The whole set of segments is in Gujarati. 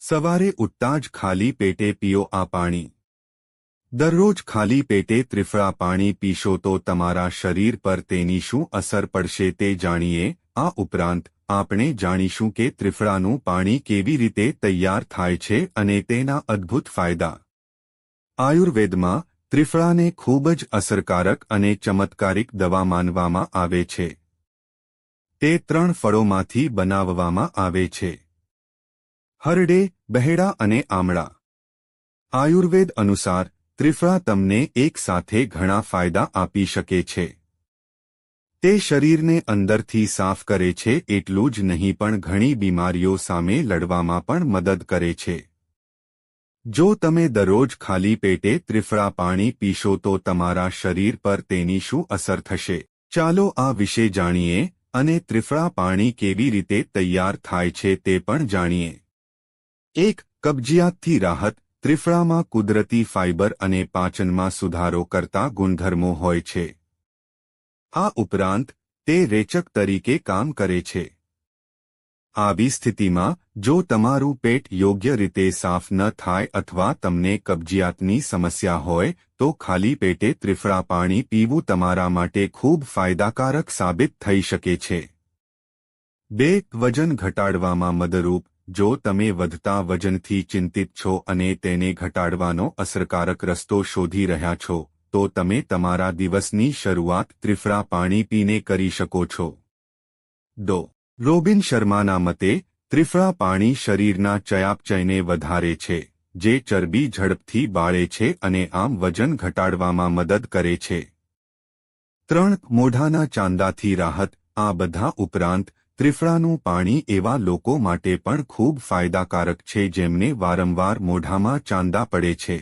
સવારે ઉઠતા જ ખાલી પેટે પીઓ આ પાણી. દરરોજ ખાલી પેટે ત્રિફળા પાણી પીશો તો તમારા શરીર પર તેની શું અસર પડશે તે જાણીએ. આ ઉપરાંત, આપણે જાણીશું કે ત્રિફળાનું પાણી કેવી રીતે તૈયાર થાય છે અને તેના અદ્ભુત ફાયદા. આયુર્વેદમાં, ત્રિફળાને ખૂબ જ અસરકારક અને ચમત્કારિક દવા માનવામાં આવે છે. તે ત્રણ ફળોમાંથી બનાવવામાં આવે છે. હરડે, બહેડા અને આમળા. આયુર્વેદ અનુસાર, ત્રિફળા તમને એક સાથે ઘણા ફાયદા આપી શકે છે. તે શરીરને અંદરથી સાફ કરે છે એટલું જ નહીં પણ ઘણી બીમારીઓ સામે લડવામાં પણ મદદ કરે છે. જો તમે દરરોજ ખાલી પેટે ત્રિફળા પાણી પીશો તો તમારા શરીર પર તેની શું અસર થશે? ચાલો આ વિશે જાણીએ અને ત્રિફળા પાણી કેવી રીતે તૈયાર થાય છે તે પણ જાણીએ. એક કબજિયાતથી રાહત, ત્રિફળામાં કુદરતી ફાઇબર અને પાચનમાં સુધારો કરતા ગુણધર્મો હોય છે. આ ઉપરાંત, તે રેચક તરીકે કામ કરે છે. આવી સ્થિતિમાં, જો તમારું પેટ યોગ્ય રીતે સાફ ન થાય અથવા તમને કબજિયાતની સમસ્યા હોય, તો ખાલી પેટે ત્રિફળા પાણી પીવું તમારા માટે ખૂબ ફાયદાકારક સાબિત થઈ શકે છે. બે, વજન ઘટાડવામાં મદરૂપ જો તમે વધતા વજનથી ચિંતિત છો અને તેને ઘટાડવાનો અસરકારક રસ્તો શોધી રહ્યા છો, તો તમે તમારા દિવસની શરૂઆત ત્રિફળા પાણી પીને કરી શકો છો. દો. રોબિન શર્માના મતે, ત્રિફળા પાણી શરીરના ચયાપચયને વધારે છે, જે ચરબી ઝડપથી બાળે છે અને આમ વજન ઘટાડવામાં મદદ કરે છે. ત્રણ. મોઢાના ચાંદાથી રાહત, આ બધા ઉપરાંત ત્રિફળાનું પાણી એવા લોકો માટે પણ ખૂબ ફાયદાકારક છે જેમને વારંવાર મોઢામાં ચાંદા પડે છે.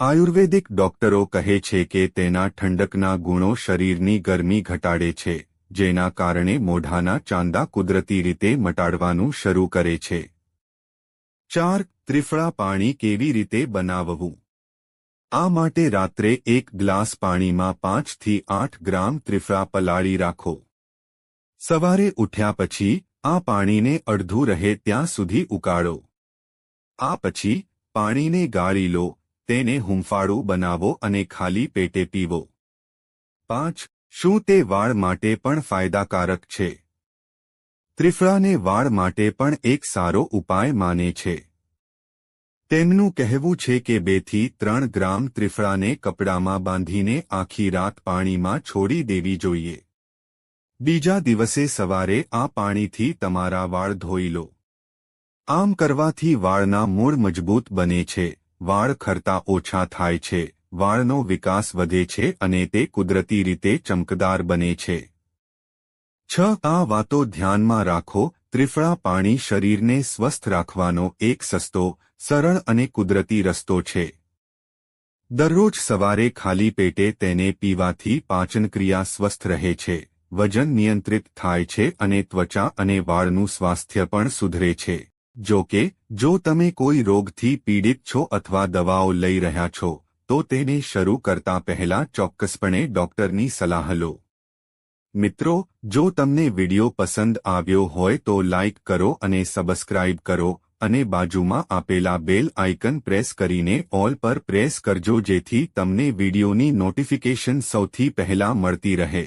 આયુર્વેદિક ડોક્ટરો કહે છે કે તેના ઠંડકના ગુણો શરીરની ગરમી ઘટાડે છે, જેના કારણે મોઢાના ચાંદા કુદરતી રીતે મટાડવાનું શરૂ કરે છે. ચાર, ત્રિફળા પાણી કેવી રીતે બનાવવું? આ માટે રાત્રે એક ગ્લાસ પાણીમાં પાંચથી આઠ ગ્રામ ત્રિફળા પલાળી રાખો. સવારે ઉઠ્યા પછી આ પાણીને અડધું રહે ત્યાં સુધી ઉકાળો. આ પછી પાણીને ગાળી લો, તેને હુંફાળું બનાવો અને ખાલી પેટે પીવો. પાંચ, શું તે વાળ માટે પણ ફાયદાકારક છે? ત્રિફળાને વાળ માટે પણ એક સારો ઉપાય માને છે. તેમનું કહેવું છે કે બેથી ત્રણ ગ્રામ ત્રિફળાને કપડામાં બાંધીને આખી રાત પાણીમાં છોડી દેવી જોઈએ. બીજા દિવસે સવારે આ પાણીથી તમારા વાળ ધોઈ લો. આમ કરવાથી વાળના મૂળ મજબૂત બને છે, વાળ ખરતા ઓછા થાય છે, વાળનો વિકાસ વધે છે અને તે કુદરતી રીતે ચમકદાર બને છે. છ, આ વાતો ધ્યાનમાં રાખો, ત્રિફળા પાણી શરીરને સ્વસ્થ રાખવાનો એક સસ્તો, સરળ અને કુદરતી રસ્તો છે. દરરોજ સવારે ખાલી પેટે તેને પીવાથી પાચનક્રિયા સ્વસ્થ રહે છે. વજન નિયંત્રિત થાય છે અને ત્વચા અને વાળનું સ્વાસ્થ્ય પણ સુધરે છે. જો કે, જો તમે કોઈ રોગથી પીડિત છો અથવા દવાઓ લઈ રહ્યા છો, તો તેને શરૂ કરતા પહેલા ચોક્કસપણે ડોક્ટરની સલાહ લો. મિત્રો, જો તમને વિડિયો પસંદ આવ્યો હોય તો લાઇક કરો અને સબસ્ક્રાઇબ કરો અને બાજુમાં આપેલા બેલ આઇકન પ્રેસ કરીને ઓલ પર પ્રેસ કરજો જેથી તમને વિડિયોની નોટિફિકેશન સૌથી પહેલા મળતી રહે.